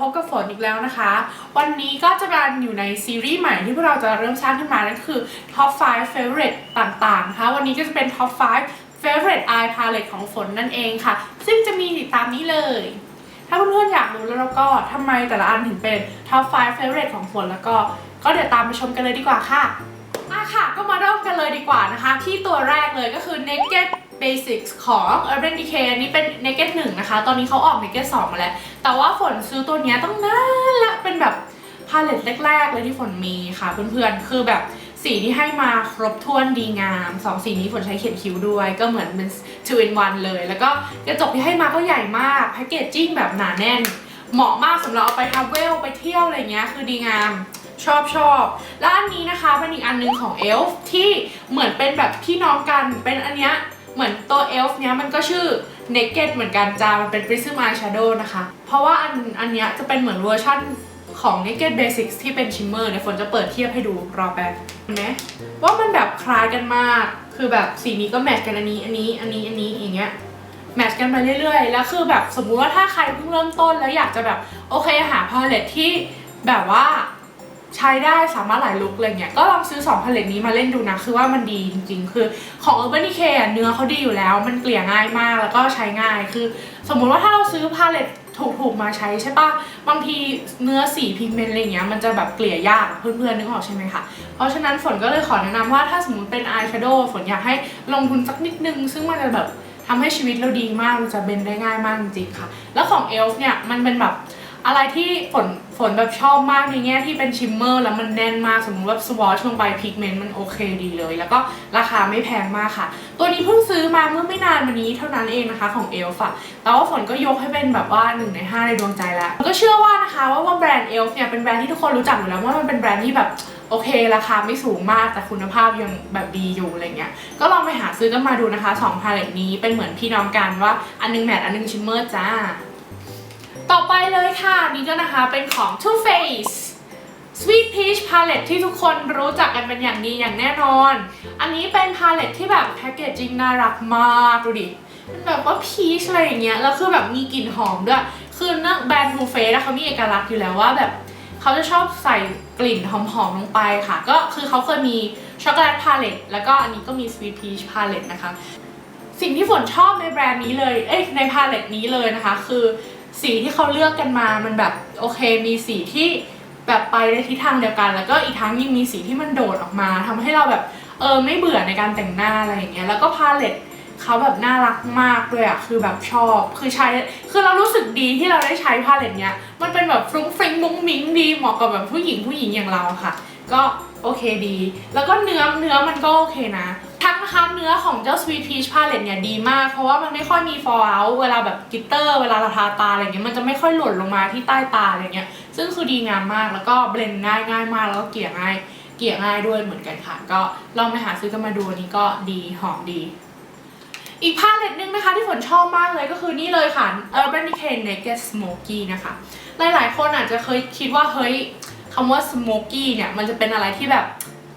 พบกับฝนอีกแล้วนะคะ วันนี้ก็จะมาอยู่ในซีรีส์ใหม่ที่พวกเราจะเริ่มสร้างขึ้นมานั่นคือ Top 5 Favorite ต่างๆนะคะวันนี้ก็จะเป็น Top 5 Favorite Eye Palette ของฝนนั่นเองค่ะ ซึ่งจะมีติดตามนี้เลย ถ้าเพื่อนๆอยากรู้แล้วก็ทำไมแต่ละอันถึงเป็น Top 5 Favorite ของฝนแล้วก็ ก็เดี๋ยวตามไปชมกันเลยดีกว่าค่ะอะค่ะ ก็มาเริ่มกันเลยดีกว่านะคะ ที่ตัวแรกเลยก็คือ Naked Basics ของ Urban Decay อันนี้เป็น Naked 1 นะคะ ตอนนี้เขาออก Naked 2 มาแล้ว แต่ว่าฝนซื้อตัวนี้ต้องนานละ เป็นแบบพาเลตแรก ๆ เลยที่ฝนมีค่ะเพื่อนๆ คือแบบสีที่ให้มาครบถ้วนดีงามสองสีนี้ฝนใช้เขียนคิ้วด้วย ก็เหมือนเป็น two in one เลย แล้วก็กระจกที่ให้มาก็ใหญ่มากแพคเกจจิ้งแบบหนาแน่น เหมาะมากสำหรับเอาไปทราเวลไปเที่ยวอะไรเงี้ยคือดีงามชอบชอบแล้วอันนี้นะคะเป็นอีกอันหนึงของเอลฟ์ที่เหมือนเป็นแบบพี่น้องกันเป็นอันเนี้ย เหมือนตัวเอลฟ์เนี้ยมันก็ชื่อ Naked เหมือนกันจ้า มันเป็น Prism Eyeshadow นะคะ เพราะว่าอันอันเนี้ยจะเป็นเหมือนเวอร์ชั่นของ Naked Basics ที่เป็นชิมเมอร์เนี่ยฝนจะเปิดเทียบให้ดูรอแป๊บเห็นไหมว่ามันแบบคล้ายกันมาก คือแบบสีนี้ก็แมทกันอันนี้อันนี้อันนี้อันนี้อย่างเงี้ยแมทช์กันไปเรื่อยๆ แล้วคือแบบสมมุติว่าถ้าใครเพิ่งเริ่มต้นแล้วอยากจะแบบโอเคหาพาเลตที่แบบว่า ใช้ได้สามารถหลายลุคอะไรเงี้ยก็ลองซื้อ2พาเลตนี้มาเล่นดูนะ คือว่ามันดีจริงๆ คือของ Urban Decay เนื้อเขาดีอยู่แล้ว มันเกลี่ยง่ายมากแล้วก็ใช้ง่ายคือ สมมุติว่าถ้าเราซื้อพาเลตถูกๆมาใช้ใช่ปะบางทีเนื้อสีพิกเมนต์อะไรเงี้ยมันจะแบบเกลี่ยยากเพื่อนๆนึกออกใช่ไหมคะเพราะฉะนั้นฝนก็เลยขอแนะนำว่าถ้าสมมติเป็นอายแชโดว์ฝนอยากให้ลงทุนสักนิดนึง ซึ่งมันจะแบบทำให้ชีวิตเราดีมากมันจะเบนได้ง่ายมากจริงๆค่ะ แล้วของเอลฟ์เนี่ยมันเป็นแบบ อะไรที่ฝนฝนแบบชอบมากในแง่ที่เป็นชิมเมอร์แล้วมันแน่นมากสมมติว่าสวอชลงไปพิกเมนต์มันโอเคดีเลย แล้วก็ราคาไม่แพงมากค่ะ ตัวนี้เพิ่งซื้อมาเมื่อไม่นานมานี้เท่านั้นเองนะคะของเอลฟ์อะแต่ว่าฝนก็ยกให้เป็นแบบว่า1ใน5ในดวงใจแล้วก็เชื่อว่านะคะว่าว่าแบรนด์เอลฟ์เนี่ยเป็นแบรนด์ที่ทุกคนรู้จักอยู่แล้วว่ามันเป็นแบรนด์ที่แบบโอเค ราคาไม่สูงมากแต่คุณภาพยังแบบดีอยู่อะไรเงี้ย ก็ลองไปหาซื้อกันมาดูนะคะ2พาเลตนี้เป็นเหมือนพี่น้องกันว่าอันนึงแมทอันนึงชิมเมอร์จ้า ต่อไปเลยค่ะนี่ก็นะคะเป็นของ Too Faced Sweet Peach Palette ที่ทุกคนรู้จักกันเป็นอย่างดีอย่างแน่นอน อันนี้เป็นพาเลตที่แบบแพคเกจจิ้งน่ารักมากดูดิมันแบบว่าพีชอะไรอย่างเงี้ย แล้วคือแบบมีกลิ่นหอมด้วย คือเนื่องแบรนด์ Too Faced อะเขามีเอกลักษณ์อยู่แล้วว่าแบบเขาจะชอบใส่กลิ่นหอมๆลงไปค่ะ ก็คือเขาเคยมีช็อกโกแลตพาเลตแล้วก็อันนี้ก็มีสวีทพีชพาเลตนะคะ สิ่งที่ฝนชอบในแบรนด์นี้เลย เอ้ยในพาเลตนี้เลยนะคะ คือ สีที่เขาเลือกกันมามันแบบโอเคมีสีที่แบบไปในทิศทางเดียวกัน แล้วก็อีกทั้งยังมีสีที่มันโดดออกมาทำให้เราแบบเออไม่เบื่อในการแต่งหน้าอะไรอย่างเงี้ยแล้วก็พาเลตเขาแบบน่ารักมากด้วยอะคือแบบชอบ คือใช้ คือเรารู้สึกดีที่เราได้ใช้พาเลตเนี้ย มันเป็นแบบฟรุ้งฟริ้งมุ้งมิ้งดีเหมาะกับแบบผู้หญิงผู้หญิงอย่างเราค่ะ ก็ โอเคดี แล้วก็เนื้อเนื้อมันก็โอเคนะทั้งนะคะเนื้อของเจ้า Sweet Peach Palette เนี่ยดีมาก เพราะว่ามันไม่ค่อยมี fall out เวลาแบบกิตเตอร์ เวลาเราทาตาอะไรเงี้ยมันจะไม่ค่อยหล่นลงมาที่ใต้ตาอะไรเงี้ยซึ่งคือดีงามมากแล้วก็เบลนด์ง่ายง่ายมากแล้วก็เกลี่ยง่ายเกลี่ยง่ายด้วยเหมือนกันค่ะ ก็ลองไปหาซื้อกันมาดูอันนี้ก็ดีหอมดี อีกพาเลตหนึ่งนะคะที่ฝนชอบมากเลยก็คือนี่เลยค่ะ Urban Decay Naked Smoky นะคะ หลายๆ คนอาจจะเคยคิดว่าเฮ้ย คำว่า Smoky เนี่ยมันจะเป็นอะไรที่แบบ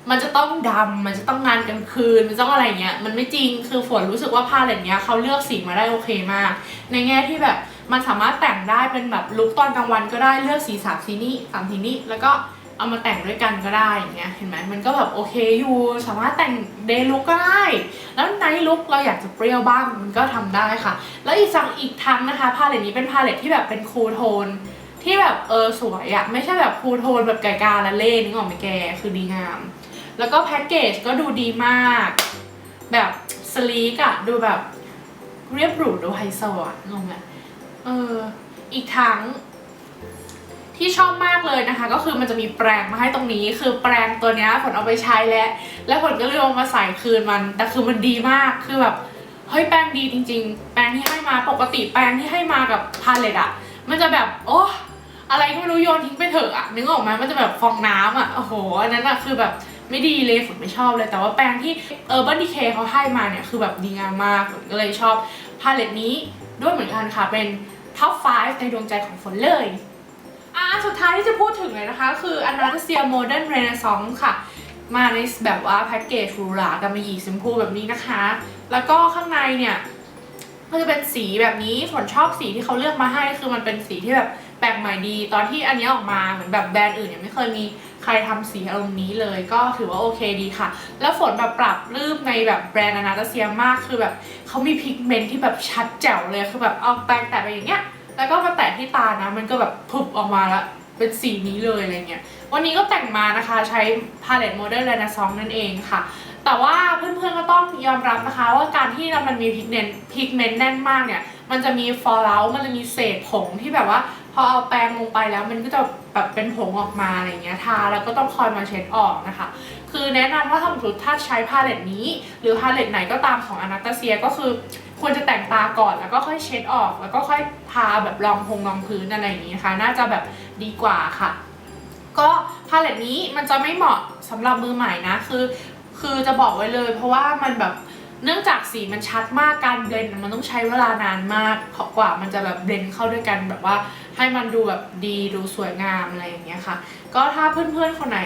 มันจะต้องดำมันจะต้องงานกลางคืน มันจะต้องอะไรเงี้ย มันไม่จริง คือฝนรู้สึกว่าพาเลตเนี้ยเขาเลือกสีมาได้โอเคมาก ในแง่ที่แบบมันสามารถแต่งได้เป็นแบบลุคตอนกลางวันก็ได้เลือกสีสามสีนี้สามสีนี้ แล้วก็เอามาแต่งด้วยกันก็ได้อย่างเงี้ย เห็นไหมมันก็แบบโอเคอยู่ สามารถแต่งเดย์ลุคก็ได้ แล้วในท์ลุคเราอยากจะเปรี้ยวบ้างมันก็ทำได้ค่ะ แล้วอีกสังอีกทั้งนะคะพาเลตนี้เป็นพาเลตที่แบบเป็นคูลโทน ที่แบบเออสวยอะไม่ใช่แบบคูโทนแบบไก่กาละเล่นึกออกไหมแกคือดีงาม แล้วก็แพ็กเกจก็ดูดีมาก แบบสลีกอะดูแบบเรียบหรูดูไฮโซอะงงไหมเอออีกทั้งที่ชอบมากเลยนะคะ ก็คือมันจะมีแปรงมาให้ตรงนี้ คือแปรงตัวนี้ผลเอาไปใช้แล้วแล้วผลก็เลยเอามาใส่คืนมัน แต่คือมันดีมากคือแบบเฮ้ยแปรงดีจริง ๆ แปรงที่ให้มาปกติแปรงที่ให้มากับพาเลตอะมันจะแบบโอ้ อะไรก็ไม่รู้โยนทิ้งไปเถอะอะนึกออกไหมมันจะแบบฟองน้ำอะโอ้โหอันนั้นอะคือแบบไม่ดีเลยฝนไม่ชอบเลย แต่ว่าแปรงที่เออร์บันดีเคเขาให้มาเนี่ยคือแบบดีงามมากฝนก็เลยชอบพาเลตนี้ด้วยเหมือนกันค่ะเป็นท็อป 5 ในดวงใจของฝนเลยอะสุดท้ายที่จะพูดถึงเลยนะคะ คือ Anastasia Modern Renaissance ค่ะ มาในแบบว่าแพ็กเกจหรูหรากำมะหยี่สีมพูแบบนี้นะคะ แล้วก็ข้างในเนี่ยก็จะเป็นสีแบบนี้ฝนชอบสีที่เขาเลือกมาให้คือมันเป็นสีที่แบบ แปลกใหม่ดี ตอนที่อันนี้ออกมาเหมือนแบบแบรนด์อื่นยังไม่เคยมีใครทำสีอารมณ์นี้เลย ก็ถือว่าโอเคดีค่ะ แล้วฝนแบบปรับรืบในแบบแบรนด์อนาตาเซียมากคือแบบเขามีพิกเมนต์ที่แบบชัดแจ๋วเลยคือแบบเอาแปรงแตะไปอย่างเงี้ยแล้วก็มาแตะที่ตานะ มันก็แบบพุบออกมาละเป็นสีนี้เลยอะไรเงี้ยวันนี้ก็แต่งมานะคะใช้พาเลตโมเดิร์นเรนซองนั่นเองค่ะแต่ว่าเพื่อนๆก็ต้องยอมรับนะคะ ว่าการที่เรามันมีพิกเมนต์พิกเมนต์แน่นมากเนี่ย มันจะมีฟอล l ์มันจะมีเศษผงที่แบบว่า พอเอาแปรงลงไปแล้วมันก็จะแบบเป็นผงออกมาอะไรเงี้ยทาแล้วก็ต้องคอยมาเช็ดออกนะคะ คือแนะนำว่าถ้าสมมติถ้าใช้พาเลตนี้ หรือพาเลตไหนก็ตามของอนาตาเซียก็คือควรจะแต่งตาก่อนแล้วก็ค่อยเช็ดออก แล้วก็ค่อยทาแบบรองพงรองพื้นอะไรอย่างนี้นะคะน่าจะแบบดีกว่าค่ะ ก็พาเลตนี้มันจะไม่เหมาะสำหรับมือใหม่นะคือ คือจะบอกไว้เลย เพราะว่ามันแบบ เนื่องจากสีมันชัดมากการเบลนด์มันต้องใช้เวลานานมากกว่ามันจะแบบเบลนด์เข้าด้วยกันแบบว่าให้มันดูแบบดีดูสวยงามอะไรอย่างเงี้ยค่ะ ก็ถ้าเพื่อนๆคนไหน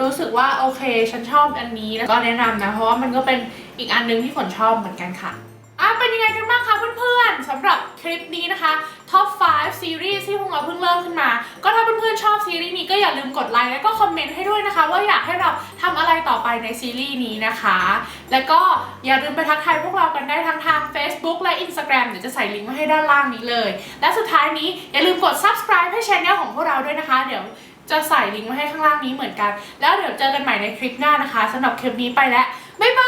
รู้สึกว่าโอเคฉันชอบอันนี้แล้วก็แนะนำนะเพราะว่ามันก็เป็นอีกอันนึงที่ฝนชอบเหมือนกันค่ะอะเป็นยังไงกันบ้าง พื่อนๆสำหรับคลิปนี้นะคะ Top 5ซีรีส์ที่พวกเราเพิ่งเริ่มขึ้นมา ก็ถ้าเพื่อนๆชอบซีรีส์นี้ก็อย่าลืมกดไลค์แล้วก็คอมเมนต์ให้ด้วยนะคะ ว่าอยากให้เราทำอะไรต่อไปในซีรีส์นี้นะคะ แล้วก็อย่าลืมไปทักทายพวกเรากันได้ทั้งทาง Facebook และ Instagram เดี๋ยวจะใส่ลิงก์ไว้ให้ด้านล่างนี้เลย และสุดท้ายนี้อย่าลืมกด subscribe ให้ช anel ของพวกเราด้วยนะคะ เดี๋ยวจะใส่ลิงก์ไว้ให้ข้างล่างนี้เหมือนกัน แล้วเดี๋ยวเจอกันใหม่ในคลิปหน้านะคะสำหรับคลิปนี้ไปแล้วบ๊ายบาย